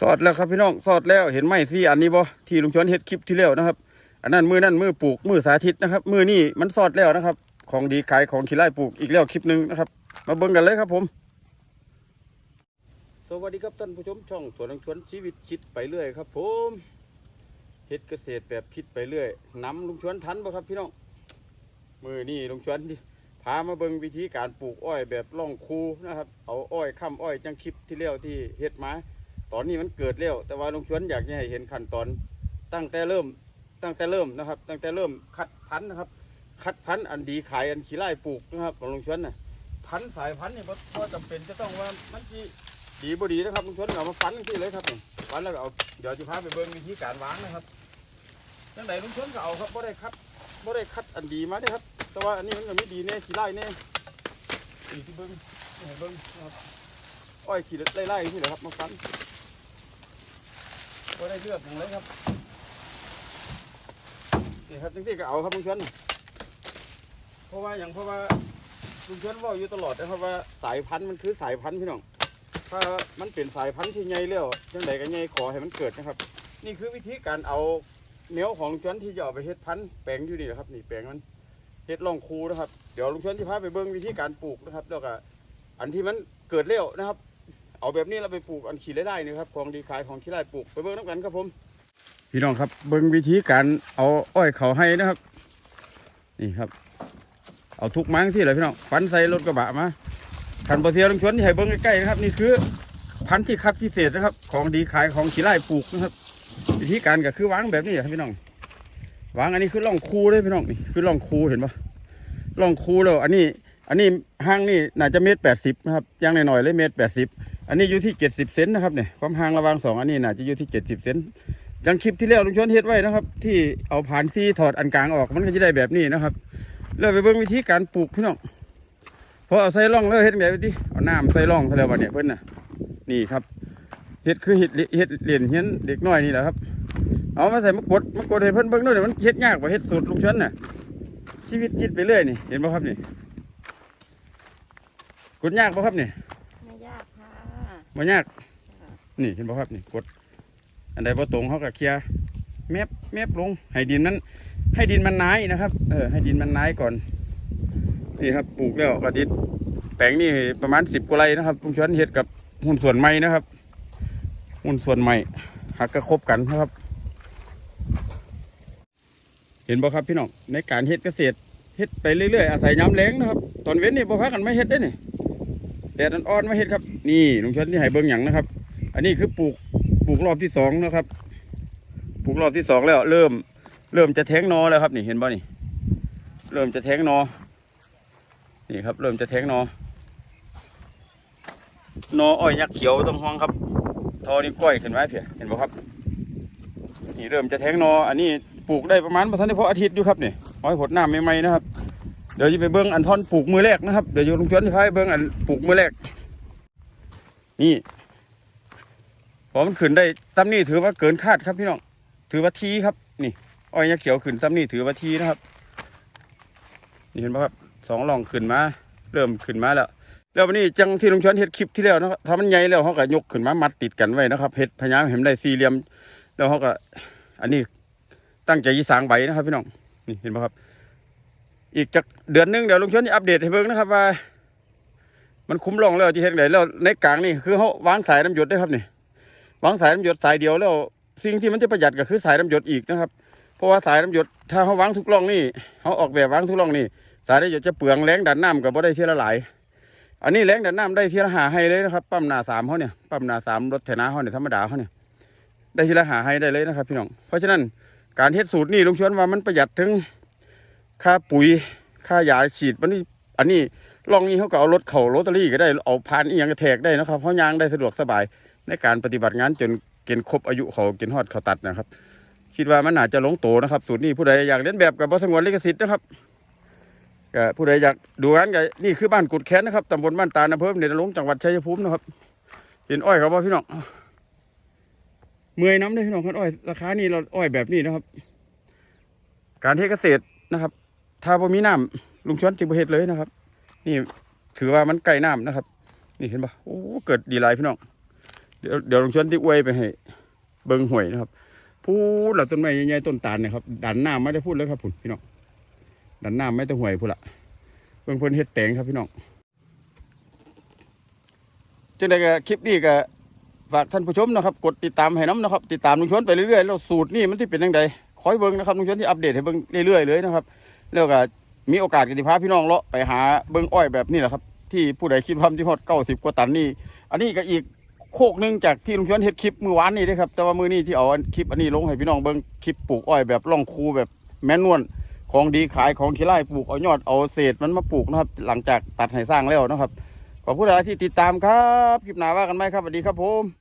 สอดแล้วครับพี่น้องสอดแล้วเห็นไหมสี่อันนี้บ่ที่ลุงชวนเฮ็ดคลิปที่แล้วนะครับ อันนั้นมือนั่นมือปลูกมือสาธิตนะครับ มือนี่มันสอดแล้วนะครับ ของดีขายของขี้ไล่ปลูกอีกแล้วคลิปหนึ่งนะครับ มาเบิ่งกันเลยครับผม สวัสดีครับท่านผู้ชมช่องสวนลุงชวนชีวิตคิดไปเรื่อยครับผมเฮ็ดเกษตรแบบคิดไปเรื่อยนำลุงชวนทันบ่ครับพี่น้องมือนี่ลุงชวนที่พามาเบิ่งวิธีการปลูกอ้อยแบบล่องคูนะครับ เอาอ้อยค้ำอ้อยจังคลิปที่แล้วที่เฮ็ดมา ตอนนี้มันเกิดแล้วแต่ว่าลุงชวนอยากให้เห็นขั้นตอน ตั้งแต่เริ่มตั้งแต่เริ่มนะครับ ตั้งแต่เริ่มคัดพันธุ์นะครับ คัดพันธุ์อันดีขายอันขี้ไล่ปลูกนะครับของลุงชวนน่ะพันธุ์สายพันธุ์นี่บ่บ่จำเป็นจะต้องว่ามันสิดีบ่ดีนะครับลุงชวนเอามาฟันที่เลยครับฟันแล้วก็เอาเดี๋ยวจะพาไปเบิ่งวิธีการวางนะครับจังไดลุงชวนก็เอาครับบ่ได้คัดบ่ได้คัดอันดีมาเด้อครับ แต่ว่าอันนี้มันก็ไม่ดีแน่ขี้ไล่แน่อีกที่เบิ่งให้เบิ่งครับอ้อยขี้ไล่ๆที่เหละครับมาฟัน ก็ได้เลือกอย่างไรครับนี่ครับจริงๆก็เอาครับลุงชวนเพราะว่าอย่างเพราะว่าลุงชวนว่าอยู่ตลอดนะครับว่าสายพันธุ์มันคือสายพันธุ์พี่น้อง ถ้ามันเป็นสายพันธุ์ที่ใหญ่แล้วจังใดก็ใหญ่ขอให้มันเกิดนะครับ นี่คือวิธีการเอาเนี้ยวของลุงชวนที่จะเอาไปเฮ็ดพันธุ์แปลงอยู่นี่นะครับนี่แปลงมันเฮ็ดร่องคูนะครับ เดี๋ยวลุงชวนจะพาไปเบิ่งวิธีการปลูกนะครับ แล้วก็อันที่มันเกิดเร็วนะครับ เอาแบบนี้เราไปปลูกอันขี้ไร่ได้นะครับของดีขายของขี้ไร่ปลูกไปเบิ่งน้ำกันครับผม พี่น้องครับเบิ่งวิธีการเอาอ้อยเขาให้นะครับ นี่ครับ เอาทุกมังสิเลยพี่น้องฟันใส่รถกระบะมาขันบะเทียต้องชวนให้เบิ่งใกล้ๆนะครับ นี่คือพันธุ์ที่คัดพิเศษนะครับ ของดีขายของขี้ไร่ปลูกนะครับ วิธีการก็คือวางแบบนี้ครับพี่น้องวางอันนี้คือร่องคูเลยพี่น้องนี่คือร่องคูเห็นปะร่องคูแล้วอันนี้ อันนี้ห้างนี่น่าจะเมตรแปดสิบนะครับย่างหน่อยๆเลยเมตรแปดสิบ อันนี้อยู่ที่เจ็ดสิบเซนนะครับเนี่ยความห่างระหว่างสองอันนี้น่าจะอยู่ที่เจ็ดสิบเซนจังคลิปที่แล้วลุงชวนเฮ็ดไว้นะครับ ที่เอาผ่านซีถอดอันกลางออกมันก็จะได้แบบนี้นะครับแล้วไปเบิ่งวิธีการปลูกพี่น้องพอเอาใส่ร่องแล้วเฮ็ดไงวิธีเอาน้ำใส่ร่องใส่แล้วบัดเนี่ยเพิ่นน่ะนี่ครับเฮ็ดคือเฮ็ดเฮ็ดเหรียญเฮียนเด็กน้อยนี่แหละครับ เอามาใส่มากดมากดให้เพิ่นเบิ่งด้วยเนี่ยมันเฮ็ดยากกว่าเฮ็ดสูตรลุงชวนน่ะชีวิตคิดไปเรื่อยนี่เห็นบ่ครับนี่กดยากบ่ครับนี่ บ่ยาก นี่เห็นบ่ครับนี่กด อันใดบ่ตรงเขาก็เคลียร์แมบแมบลง ให้ดินมันให้ดินมันน้ายนะครับ เออ ให้ดินมันน้ายก่อน นี่ครับปลูกแล้วก็ติดแปลงนี่ประมาณสิบกว่าไร่นะครับลุงชวนเฮ็ดกับหุ้นส่วนใหม่นะครับ หุ้นส่วนใหม่หักกระคบกันนะครับ เห็นบ่ครับพี่น้องในการเฮ็ดเกษตรเฮ็ดไปเรื่อยๆอาศัยย้ำแรงนะครับ ตอนเว้นนี่บ่พักกันไม่เฮ็ดได้อนี่ แดดอ่อนๆมาเฮ็ดครับ นี่ลุงชนที่ให้เบิ่งหยังนะครับ อันนี้คือปลูกปลูกรอบที่สองนะครับ ปลูกรอบที่สองแล้วเริ่ม เริ่มจะแทงนอแล้วครับนี่เห็นป่ะนี่ เริ่มจะแทงนอ นี่ครับ เริ่มจะแทงนอนออ้อยยักษ์เขียวต้องห้องครับ ทอนี่ก้อยขึ้นไว้เพียเห็นป่ะครับ นี่เริ่มจะแทงนอ อันนี้ปลูกได้ประมาณประมาณเพออาทิตย์อยู่ครับนี่อ้อยหดน้ำใหม่ๆนะครับ เดี๋ยวจะไปเบิ้งอันท่อนปลูกมือแรกนะครับ เดี๋ยวจะลงชวนที่พายเบิ้งอันปลูกมือแรก นี่พอมันขึ้นได้ซ้ำนี่ถือว่าเกินคาดครับพี่น้อง ถือว่าทีครับ นี่ อ้อยยักษ์เขียวขึ้นซ้ำนี่ถือว่าทีนะครับ นี่เห็นไหมครับสองหลองขึ้นมา เริ่มขึ้นมาแล้วแล้ววันนี้จังที่ลุงชวนเฮ็ดคลิปที่แล้วนะครับถ้ามันใหญ่แล้วเขาก็ยกขึ้นมามัดติดกันไว้นะครับเฮ็ดพยายามเห็นได้สี่เหลี่ยม แล้วเขาก็ อันนี้ตั้งใจยีสางใบนะครับ พี่น้อง นี่เห็นไหมครับ อีกจากเดือนหนึงเดี๋ยวลุงชนจะอัปเดตให้เบิ่งนะครับว่า มันคุ้มลงแล้วจะเห็นไหนแล้วในกลางนี่คือเขาวางสายน้ำหยดได้ครับนี่วางสายน้ำหยดสายเดียวแล้วสิ่งที่มันจะประหยัดก็คือสายน้ำหยดอีกนะครับ เพราะว่าสายน้ำหยดถ้าเขาวางทุกร่องนี่เขาออกแบบวางทุกร่องนี่สายน้ำหยดจะเปลืองแรงดันน้ำกับบ่ได้เทียละหลาย อันนี้แรงดันน้ำได้เทียละหาให้เลยนะครับปั๊มหนาสามเขาเนี่ยปั๊มหนาสามรถไถนาเขาเนี่ยธรรมดาเขาเนี่ยได้ทีละหาให้ได้เลยนะครับ พี่น้องเพราะฉะนั้นการเฮ็ดสูตรนี่ลุงชวนว่ามันประหยัดถึง ค่าปุ๋ย ค่ายาฉีดมันนี่อันนี้ร่องนี้เขาก็เอารถเข่าโรตารี่ก็ได้เอาพานอีหยังกระแทกได้นะครับเพราะยางได้สะดวกสบายในการปฏิบัติงานจนเกณฑ์ครบอายุเขาเกณฑ์ฮอดเขาตัดนะครับ คิดว่ามันอาจจะลงโตนะครับ สูตรนี้ผู้ใดอยากเล่นแบบกับบสงวนลิขสิทธิ์นะครับผู้ใดอยากดูงานก็นี่คือบ้านกุดแค้นนะครับตำบลบ้านตาลอำเภอเนตรลงจังหวัดชัยภูมินะครับเห็นอ้อยเขาบ่พี่น้องเมื่อยน้ำเลยพี่น้องครับอ้อยราคานี่เราอ้อยแบบนี้นะครับ การเทเกษตรนะครับ ถ้าบ่มีน้ำลุงชวนจิบเฮ็ดเลยนะครับ นี่ถือว่ามันใกล้น้ำนะครับ นี่เห็นปะโอ้เกิดดีหลพี่น้องเดี๋ยวเดี๋ยวลุงชวนที่อวยไปให้เบิ่งห่วยนะครับพูดหลัต้นไม้ใหญ่ๆต้นตาลนะครับดันหน้าไม่ได้พูดเลยครับพุ่นพี่น้องดันหน้าไม่ได้ห่วยพูดละเบิ่งเพิ่นเฮ็ดแตงครับพี่น้องจังไดก็คลิปนี้ก็ฝากท่านผู้ชมนะครับ กดติดตามให้น้ำนะครับ ติดตามลุงชวนไปเรื่อยๆแล้วสูตรนี่มันที่เป็นยังไงคอยเบิ่งนะครับลุงชวนที่อัปเดตให้เบิ่งเรื่อยๆเลยนะครับ แล้วก็มีโอกาสกันที่พาพี่น้องเลาะไปหาเบิ่งอ้อยแบบนี้แหละครับ ที่ผู้ใดคิดว่าที่ฮอดเก้าสิบกว่าตันนี่ อันนี้ก็อีกโคกหนึงจากที่ลุงชวนเฮ็ดคลิปมือวานนี่เด้อครับ แต่ว่ามือนี้ที่เอาคลิปอันนี้ลงให้พี่น้องเบิ่งคลิปปลูกอ้อยแบบล่องคูแบบแม่นวลของดีขายของขี้ไร่ปลูกเอายอดเอาเศษมันมาปลูกนะครับ หลังจากตัดให้สร้างแล้วนะครับขอบคุณหลายที่ติดตามครับคลิปหน้าว่ากันไหมครับสวัสดีครับผม